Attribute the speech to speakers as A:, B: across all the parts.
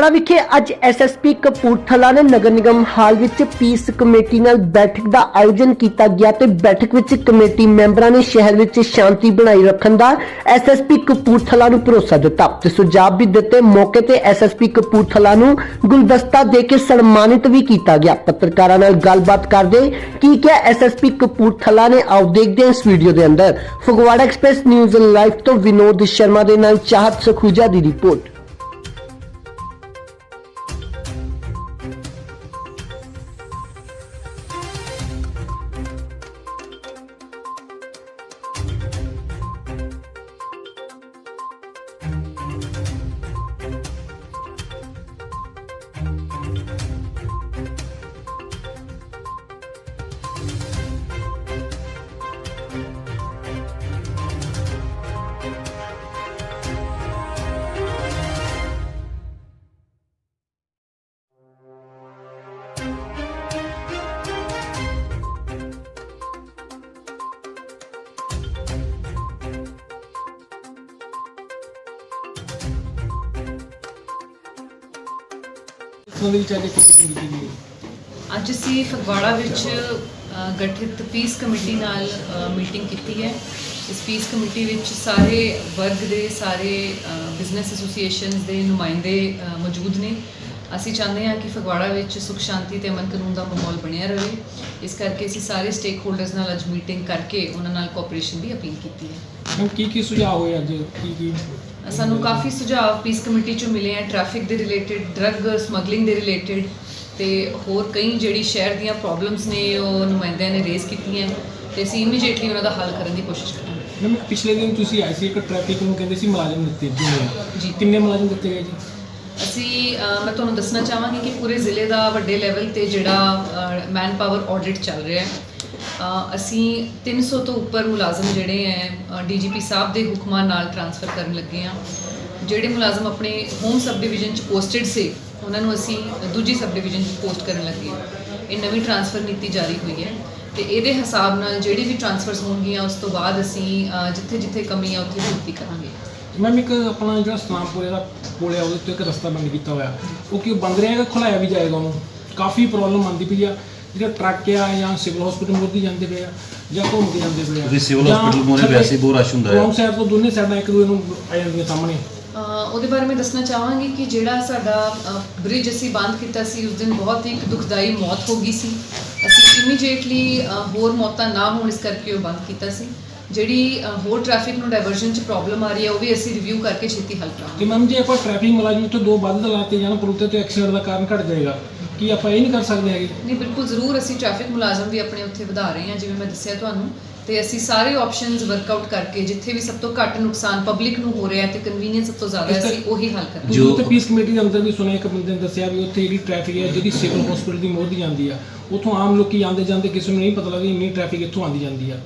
A: ਫਗਵਾੜਾ ਵਿਖੇ ਅੱਜ ਐਸਐਸਪੀ ਕਪੂਰਥਲਾ ਨੇ ਨਗਰ ਨਿਗਮ ਹਾਲ ਵਿੱਚ ਪੀਸ ਕਮੇਟੀ ਨਾਲ ਬੈਠਕ ਦਾ ਆਯੋਜਨ ਕੀਤਾ ਗਿਆ ਤੇ ਬੈਠਕ ਵਿੱਚ ਕਮੇਟੀ ਮੈਂਬਰਾਂ ਨੇ ਸ਼ਹਿਰ ਵਿੱਚ ਸ਼ਾਂਤੀ ਬਣਾਈ ਰੱਖਣ ਦਾ ਐਸਐਸਪੀ ਕਪੂਰਥਲਾ ਨੂੰ ਭਰੋਸਾ ਦਿੱਤਾ ਤੇ ਸੁਝਾਅ ਵੀ ਦਿੱਤੇ ਮੌਕੇ ਤੇ ਐਸਐਸਪੀ ਕਪੂਰਥਲਾ ਨੂੰ ਗੁਲਦਸਤਾ ਦੇ ਕੇ ਸਨਮਾਨਿਤ ਵੀ ਕੀਤਾ ਗਿਆ। ਪੱਤਰਕਾਰਾਂ ਨਾਲ ਗੱਲਬਾਤ ਕਰਦੇ ਕੀ ਕਿਹਾ ਐਸਐਸਪੀ ਕਪੂਰਥਲਾ ਨੇ, ਆਓ ਦੇਖਦੇ ਹਾਂ ਇਸ ਵੀਡੀਓ ਦੇ ਅੰਦਰ। ਫਗਵਾੜਾ ਐਕਸਪ੍ਰੈਸ ਨਿਊਜ਼ ਲਾਈਵ ਤੋਂ ਵਿਨੋਦ ਸ਼ਰਮਾ ਦੇ ਨਾਲ ਚਾਹਤ ਸਖੂਜਾ ਦੀ ਰਿਪੋਰਟ।
B: ਇਸ ਦੇ ਮੀਟਿੰਗ ਕੀਤੀ ਗਈ ਹੈ
C: ਅੱਜ ਅਸੀਂ ਫਗਵਾੜਾ ਵਿੱਚ ਗਠਿਤ ਪੀਸ ਕਮੇਟੀ ਨਾਲ ਮੀਟਿੰਗ ਕੀਤੀ ਹੈ। ਇਸ ਪੀਸ ਕਮੇਟੀ ਵਿੱਚ ਸਾਰੇ ਵਰਗ ਦੇ ਸਾਰੇ ਬਿਜ਼ਨਸ ਐਸੋਸੀਏਸ਼ਨਸ ਦੇ ਨੁਮਾਇੰਦੇ ਮੌਜੂਦ ਨੇ। ਅਸੀਂ ਚਾਹੁੰਦੇ ਹਾਂ ਕਿ ਫਗਵਾੜਾ ਵਿੱਚ ਸੁਖ ਸ਼ਾਂਤੀ ਤੇ ਅਮਨ ਕਾਨੂੰਨ ਦਾ ਮਾਹੌਲ ਬਣਿਆ ਰਹੇ। ਇਸ ਕਰਕੇ ਅਸੀਂ ਸਾਰੇ ਸਟੇਕ ਹੋਲਡਰਸ ਨਾਲ ਅੱਜ ਮੀਟਿੰਗ ਕਰਕੇ ਉਹਨਾਂ ਨਾਲ ਕੋਆਪਰੇਸ਼ਨ ਦੀ ਅਪੀਲ ਕੀਤੀ ਹੈ।
B: ਕੀ ਕੀ ਸੁਝਾਅ ਹੋਏ ਅੱਜ? ਕੀ ਕੀ
C: ਸਾਨੂੰ ਕਾਫੀ ਸੁਝਾਅ ਪੀਸ ਕਮੇਟੀ ਚੋਂ ਮਿਲੇ ਆ ਟ੍ਰੈਫਿਕ ਦੇ ਰਿਲੇਟਡ ਡਰੱਗ ਸਮਗਲਿੰਗ ਦੇ ਰਿਲੇਟਡ ਤੇ ਹੋਰ ਕਈ ਜਿਹੜੀ ਸ਼ਹਿਰ ਦੀਆਂ ਪ੍ਰੋਬਲਮਸ ਨੇ ਉਹ ਨੁਮਾਇੰਦਿਆਂ ਨੇ ਰੇਜ਼ ਕੀਤੀਆਂ। ਤੇ ਅਸੀਂ ਇਮੀਡੀਏਟਲੀ ਉਹਨਾਂ ਦਾ ਹੱਲ ਕਰਨ ਦੀ ਕੋਸ਼ਿਸ਼ ਕਰਾਂਗੇ।
B: ਮੈਮ ਪਿਛਲੇ ਦਿਨ ਤੁਸੀਂ ਆਏ ਸੀ ਇੱਕ ਟ੍ਰੈਫਿਕ ਨੂੰ ਕਹਿੰਦੇ ਸੀ ਮੁਲਾਜ਼ਮ ਦਿੱਤੇ
C: ਜੀ।
B: ਕਿੰਨੇ ਮੁਲਾਜ਼ਮ ਦਿੱਤੇ ਗਏ ਜੀ?
C: ਅਸੀਂ ਮੈਂ ਤੁਹਾਨੂੰ ਦੱਸਣਾ ਚਾਹਾਂਗੀ ਕਿ ਪੂਰੇ ਜ਼ਿਲ੍ਹੇ ਦਾ ਵੱਡੇ ਲੈਵਲ ਤੇ ਜਿਹੜਾ ਮੈਨ ਪਾਵਰ ਆਡਿਟ ਚੱਲ ਰਿਹਾ ਹੈ। ਅਸੀਂ 300 ਤੋਂ ਉੱਪਰ ਮੁਲਾਜ਼ਮ ਜਿਹੜੇ ਹੈ ਡੀਜੀਪੀ ਸਾਹਿਬ ਦੇ ਹੁਕਮਾਂ ਨਾਲ ਟਰਾਂਸਫਰ ਕਰਨ ਲੱਗੇ ਆ। ਜਿਹੜੇ ਮੁਲਾਜ਼ਮ ਆਪਣੇ ਹੋਮ ਸਬ ਡਿਵੀਜ਼ਨ ਚ ਪੋਸਟਡ ਸੀ, ਉਹਨਾਂ ਨੂੰ ਅਸੀਂ ਦੂਜੀ ਸਬ ਡਿਵੀਜ਼ਨ ਚ ਪੋਸਟ ਕਰਨ ਲੱਗੇ ਇਹ ਨਵੀਂ ਟਰਾਂਸਫਰ ਨੀਤੀ ਜਾਰੀ ਹੋਈ ਹੈ ਤੇ ਇਹਦੇ ਹਿਸਾਬ ਨਾਲ ਜਿਹੜੀ ਵੀ ਟਰਾਂਸਫਰਸ ਹੋਣਗੀਆਂ, ਉਸ ਤੋਂ ਬਾਅਦ ਅਸੀਂ ਜਿੱਥੇ ਜਿੱਥੇ ਕਮੀ ਆ ਉੱਥੇ ਪੂਰਤੀ ਕਰਾਂਗੇ।
B: ਮੈਮ ਇੱਕ ਆਪਣਾ ਜਿਹੜਾ ਸਲਾਮਪੁਰੇ ਦਾ ਪੁਲ ਹੈ ਉਹਦੇ ਤੋਂ ਇੱਕ ਰਸਤਾ ਬੰਦ ਕੀਤਾ ਹੋਇਆ। ਉਹ ਕਿ ਬੰਦ ਰਹੇਗਾ ਖੁਲਾਇਆ ਵੀ ਜਾਏਗਾ ਉਹਨੂੰ? ਕਾਫੀ ਪ੍ਰੋਬਲਮ ਆਉਂਦੀ ਪਈ ਆ। ਜਿਹੜਾ ਟਰੱਕ ਆ ਜਾਂ ਸਿਵਲ ਹਸਪੀਟਲ ਮੁਰਦੀ ਜਾਂਦੇ ਪਏ ਆ ਜਾਂ ਘੁੰਮ ਕੇ ਜਾਂਦੇ ਪਏ ਆ।
D: ਉਹਦੀ ਸਿਵਲ hospital ਮੂਹਰੇ ਵੈਸੇ ਹੀ ਬਹੁਤ ਰਸ਼ ਹੁੰਦਾ ਹੈ।
B: ਰੋਂਗ ਸਾਈਡ ਤੋਂ ਦੋਨੇ ਸਾਈਡਾਂ ਇੱਕ ਦੂਜੇ ਨੂੰ ਆ ਜਾਂਦੀਆਂ ਸਾਹਮਣੇ।
C: ਅ, ਉਹਦੇ ਬਾਰੇ ਮੈਂ ਦੱਸਣਾ ਚਾਹਾਂਗੀ ਕਿ ਜਿਹੜਾ ਸਾਡਾ ਬ੍ਰਿਜ ਅਸੀਂ ਬੰਦ ਕੀਤਾ ਸੀ ਉਸ ਦਿਨ ਬਹੁਤ ਹੀ ਇੱਕ ਦੁਖਦਾਈ ਮੌਤ ਹੋ ਗਈ ਸੀ। ਅਸੀਂ ਇਮੀਡੀਏਟਲੀ ਹੋਰ ਮੌਤਾਂ ਨਾ ਹੋਣ ਇਸ ਕਰਕੇ ਉਹ ਬੰਦ ਕੀਤਾ ਸੀ। ਜਿਹੜੀ ਅ, ਹੋਰ ਟ੍ਰੈਫਿਕ ਨੂੰ ਡਾਇਵਰਜਨ ਚ ਪ੍ਰੋਬਲਮ ਆ ਰਹੀ ਹੈ ਉਹ ਵੀ ਅਸੀਂ ਰਿਵਿਊ ਕਰਕੇ ਛੇਤੀ ਹੱਲ
B: ਤੇ
C: ਕਰਾਂਗੇ
B: ਮੈਮ ਜੇ ਆਪਾਂ ਟ੍ਰੈਫਿਕ ਮੁਲਾਜ਼ਮ ਤੋਂ ਦੋ ਵੱਧ ਲਾਤੇ ਜਾਣ ਪੁਲ ਤੇ ਤੇ ਐਕਸੀਡੈਂਟ ਦਾ ਕਾਰਨ ਘਟ ਜਾਏਗਾ ਕੀ ਆਪਾਂ ਇਹ ਨਹੀਂ ਕਰ ਸਕਦੇ ਹੈਗੇ?
C: ਨਹੀਂ ਬਿਲਕੁਲ ਜ਼ਰੂਰ ਅਸੀਂ ਟ੍ਰੈਫਿਕ ਮੁਲਾਜ਼ਮ ਵੀ ਆਪਣੇ ਉੱਥੇ ਵਧਾ ਰਹੇ ਹਾਂ ਜਿਵੇਂ ਮੈਂ ਦੱਸਿਆ ਤੁਹਾਨੂੰ। ਤੇ ਅਸੀਂ ਸਾਰੇ ਆਪਸ਼ਨਸ ਵਰਕਆਊਟ ਕਰਕੇ ਜਿੱਥੇ ਵੀ ਸਭ ਤੋਂ ਘੱਟ ਨੁਕਸਾਨ ਪਬਲਿਕ ਨੂੰ ਹੋ ਰਿਹਾ ਹੈ ਤੇ ਕਨਵੀਨੀਅੰਸ ਸਭ ਤੋਂ ਜ਼ਿਆਦਾ ਹੈ, ਅਸੀਂ ਉਹੀ ਹੱਲ ਕਰਾਂਗੇ।
D: ਜੋ
B: ਤੇ ਪੀਸ ਕਮੇਟੀ ਦੇ ਅੰਦਰ ਵੀ ਸੁਣਿਆ ਇੱਕ ਬੰਦੇ ਨੇ ਦੱਸਿਆ ਵੀ ਉੱਥੇ ਜਿਹੜੀ ਟ੍ਰੈਫਿਕ ਹੈ ਜਿਹੜੀ ਸਿਵਲ ਹਸਪੀਟਲ ਦੀ ਮੋੜ ਦੀ ਜਾਂਦੀ ਆ ਉੱਥੋਂ ਆਮ ਲੋਕੀ ਆਉਂਦੇ ਜਾਂਦੇ ਕਿਸੇ ਨੂੰ ਨਹੀਂ ਪਤਾ ਲੱਗਦਾ ਇੰਨੀ ਟ੍ਰੈਫਿਕ ਇੱਥੋਂ ਆਉਂਦੀ ਜਾਂਦੀ ਆ।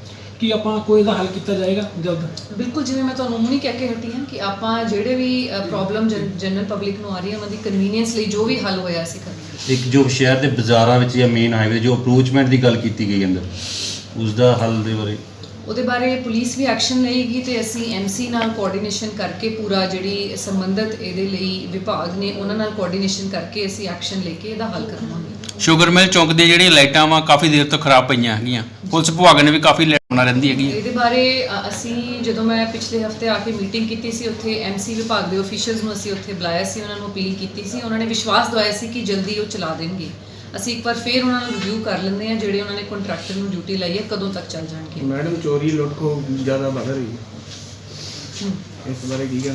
B: ਕੀ ਆਪਾਂ ਕੋਈ ਇਹਦਾ ਹੱਲ ਕੀਤਾ ਜਾਏਗਾ ਜਲਦ?
C: ਬਿਲਕੁਲ ਜਿਵੇਂ ਮੈਂ ਤੁਹਾਨੂੰ ਹੁਣੀ ਕਹਿ ਕੇ ਹਟੀ ਹਾਂ ਕਿ ਆਪਾਂ ਜਿਹੜੇ ਵੀ ਪ੍ਰੋਬਲਮ ਜਨਰਲ ਪਬਲਿਕ ਨੂੰ ਆ ਰਹੀ ਹੈ ਉਹਨਾਂ ਦੀ ਕਨਵੀਨੀਅੰਸ ਲਈ ਜੋ ਵੀ ਹੱਲ ਹੋਇਆ ਅਸੀਂ ਕਰਾਂਗੇ
D: ਇੱਕ ਜੋ ਸ਼ਹਿਰ ਦੇ ਬਾਜ਼ਾਰਾਂ ਵਿੱਚ ਜਾਂ ਮੇਨ ਹਾਈਵੇ ਜੋ ਅਪਰੋਚਮੈਂਟ ਦੀ ਗੱਲ ਕੀਤੀ ਗਈ ਅੰਦਰ ਉਸ ਦਾ ਹੱਲ ਦੇ ਬਾਰੇ।
C: ਉਹਦੇ ਬਾਰੇ ਪੁਲਿਸ ਵੀ ਐਕਸ਼ਨ ਲਏਗੀ ਤੇ ਅਸੀਂ ਐਮਸੀ ਨਾਲ ਕੋਆਰਡੀਨੇਸ਼ਨ ਕਰਕੇ ਪੂਰਾ ਜਿਹੜੀ ਸੰਬੰਧਿਤ ਇਹਦੇ ਲਈ ਵਿਭਾਗ ਨੇ ਉਹਨਾਂ ਨਾਲ ਕੋਆਰਡੀਨੇਸ਼ਨ ਕਰਕੇ ਅਸੀਂ ਐਕਸ਼ਨ ਲੈ ਕੇ ਇਹਦਾ ਹੱਲ ਕਰਵਾਵਾਂਗੇ
E: ਸ਼ੂਗਰ ਮਿਲ ਚੌਂਕ ਦੀਆਂ ਜਿਹੜੀਆਂ ਲਾਈਟਾਂ ਵਾ ਕਾਫੀ ਦੇਰ ਤੋਂ ਖਰਾਬ ਪਈਆਂ ਹੈਗੀਆਂ। ਪੁਲਿਸ ਵਿਭਾਗ ਨੇ ਵੀ ਕਾਫੀ ਬਣਾ ਰਹਿੰਦੀ ਹੈਗੀ ਹੈ।
C: ਇਹਦੇ ਬਾਰੇ ਅ, ਅਸੀਂ ਜਦੋਂ ਮੈਂ ਪਿਛਲੇ ਹਫ਼ਤੇ ਆ ਕੇ ਮੀਟਿੰਗ ਕੀਤੀ ਸੀ ਉੱਥੇ ਐਮਸੀ ਵਿਭਾਗ ਦੇ ਅਫੀਸ਼ੀਅਲਸ ਨੂੰ ਅਸੀਂ ਉੱਥੇ ਬੁਲਾਇਆ ਸੀ ਉਹਨਾਂ ਨੂੰ ਅਪੀਲ ਕੀਤੀ ਸੀ। ਉਹਨਾਂ ਨੇ ਵਿਸ਼ਵਾਸ ਦਿਵਾਇਆ ਸੀ ਕਿ ਜਲਦੀ ਉਹ ਚਲਾ ਦੇਣਗੇ। ਅਸੀਂ ਇੱਕ ਵਾਰ ਫੇਰ ਉਹਨਾਂ ਨੂੰ ਰਿਵਿਊ ਕਰ ਲੈਂਦੇ ਹਾਂ ਜਿਹੜੇ ਉਹਨਾਂ ਨੇ ਕੰਟਰੈਕਟਰ ਨੂੰ ਡਿਊਟੀ ਲਾਈ ਹੈ ਕਦੋਂ ਤੱਕ ਚੱਲ ਜਾਣਗੇ।
F: ਮੈਡਮ ਚੋਰੀ ਲੁੱਟ ਖੋ ਜ਼ਿਆਦਾ ਵੱਧ ਰਹੀ ਹੈ। ਇਸ ਬਾਰੇ ਕੀ ਹੋ?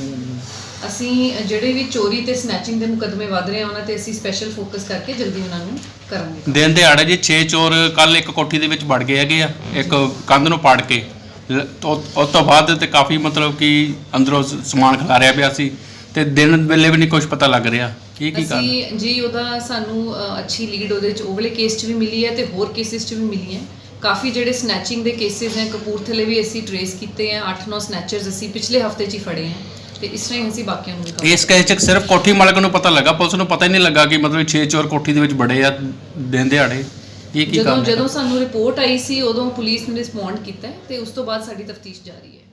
C: ਅਸੀਂ ਜਿਹੜੇ ਵੀ ਚੋਰੀ ਤੇ ਸਨੈਚਿੰਗ ਦੇ ਮੁਕੱਦਮੇ ਵਧ ਰਹੇ ਆ ਉਹਨਾਂ ਤੇ ਅਸੀਂ ਸਪੈਸ਼ਲ ਫੋਕਸ ਕਰਕੇ ਜਲਦੀ ਉਹਨਾਂ ਨੂੰ ਕਰਾਂਗੇ।
E: ਦਿਨ ਦਿਹਾੜੇ ਜੀ 6 ਚੋਰ ਕੱਲ ਇੱਕ ਕੋਠੀ ਦੇ ਵਿੱਚ ਵੜ ਗਏ ਹੈਗੇ ਆ ਇੱਕ ਕੰਧ ਨੂੰ ਪਾੜ ਕੇ ਲ- ਤੋਂ- ਉਸ ਤੋਂ ਬਾਅਦ ਤੇ ਕਾਫੀ ਮਤਲਬ ਕਿ ਅੰਦਰੋਂ ਸ- ਸਮਾਨ ਖਿਲਾਰਿਆ ਪਿਆ ਸੀ ਤੇ ਦਿਨ ਵੇਲੇ ਵੀ ਨਹੀਂ ਕੁਝ ਪਤਾ ਲੱਗ ਰਿਹਾ। ਕੀ ਕੀ ਕਾਰਨ?
C: ਅਸੀਂ ਜੀ ਉਹਦਾ ਸਾਨੂੰ ਅ, ਅੱਛੀ ਲੀਡ ਉਹਦੇ ਚ ਉਹ ਵਾਲੇ ਕੇਸ 'ਚ ਵੀ ਮਿਲੀ ਹੈ ਤੇ ਹੋਰ ਕੇਸਿਸ 'ਚ ਵੀ ਮਿਲੀ ਹੈ। ਕਾਫੀ ਜਿਹੜੇ ਸਨੈਚਿੰਗ ਦੇ ਕੇਸਿਸ ਹੈ ਕਪੂਰਥਲੇ ਵੀ ਅਸੀਂ ਟਰੇਸ ਕੀਤੇ ਆ 8-9 ਸਨੈਚਰਸ ਅਸੀਂ ਪਿਛਲੇ ਹਫ਼ਤੇ 'ਚ ਹੀ ਫੜੇ ਆ ਤੇ ਇਸ ਤਰ੍ਹਾਂ ਹੀ ਅਸੀਂ ਬਾਕੀਆਂ ਨੂੰ ਵੀ cover
E: ਇਸ ਕੇਸ 'ਚ ਸਿਰਫ ਕੋਠੀ ਮਾਲਕ ਨੂੰ ਪਤਾ ਲੱਗਾ ਪੁਲਿਸ ਨੂੰ ਪਤਾ ਹੀ ਨਹੀਂ ਲੱਗਾ ਕਿ ਮਤਲਬ 6 ਚੋਰ ਕੋਠੀ ਦੇ ਵਿੱਚ ਬੜੇ ਆ ਦਿਨ ਦਿਹਾੜੇ ਕੀ ਕੀ
C: ਜਦੋਂ
E: ਹੈ?
C: ਜਦੋਂ ਸਾਨੂੰ ਰਿਪੋਰਟ ਆਈ ਸੀ ਉਦੋਂ ਪੁਲਿਸ ਨੇ ਰਿਸਪੌਂਡ ਕੀਤਾ ਹੈ ਤੇ ਉਸ ਤੋਂ ਬਾਅਦ ਸਾਡੀ ਤਫਤੀਸ਼ ਜਾਰੀ ਹੈ